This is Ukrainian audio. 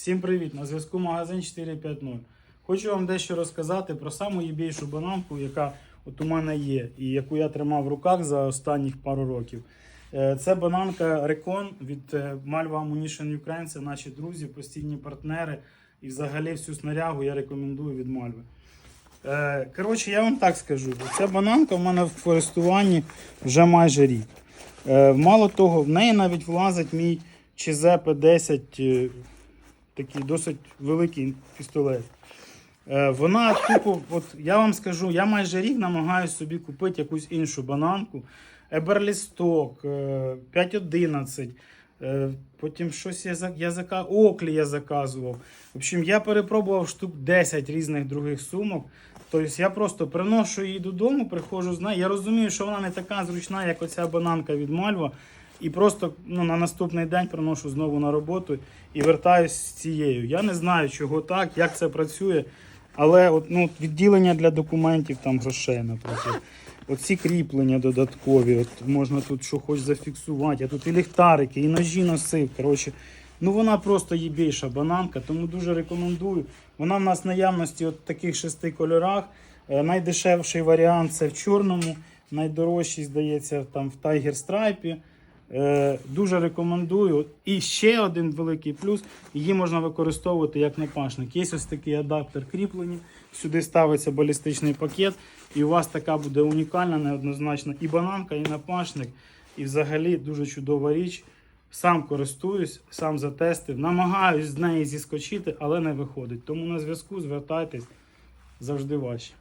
Всім привіт! На зв'язку магазин 450. Хочу вам дещо розказати про саму єбійшу бананку, яка от у мене є, і яку я тримав в руках за останніх пару років. Е, Це бананка Recon від е, Malva Ammunition Ukraine. Це наші друзі, постійні партнери. І взагалі всю снарягу я рекомендую від Мальви. Е, Коротше, я вам так скажу. Ця бананка в мене в користуванні вже майже рік. Мало того, в неї навіть влазить мій ЧЗ П10, е, такий досить великий пістолет. Е, Вона тупо, от я вам скажу, я майже рік намагаюся собі купити якусь іншу бананку. Еберлісток, 5.11. е, Потім щось я, я зака... Оклі я заказував. В общем, я перепробував штук 10 різних других сумок. Тобто я просто приношу її додому, приходжу з нею. Я розумію, що вона не така зручна, як оця бананка від Мальва. І просто ну, на наступний день приношу знову на роботу і вертаюсь з цією. Я не знаю, чого так, як це працює. Але от, ну, відділення для документів, там грошей, наприклад. Оці кріплення додаткові, от можна тут що хоч зафіксувати. А тут і ліхтарики, і ножі носив. Коротше, ну вона просто єбейша бананка, тому дуже рекомендую. Вона в нас в наявності от таких шести кольорах. Е, Найдешевший варіант це в чорному, найдорожчий, здається, там в Stripe. Е, Дуже рекомендую. І ще один великий плюс: її можна використовувати як напашник. Є ось такий адаптер кріплення. Сюди ставиться балістичний пакет, і у вас така буде унікальна, неоднозначна і бананка, і напашник. І взагалі дуже чудова річ. Сам користуюсь, сам затестив, намагаюсь з неї зіскочити, але не виходить. Тому на зв'язку звертайтесь завжди ваші.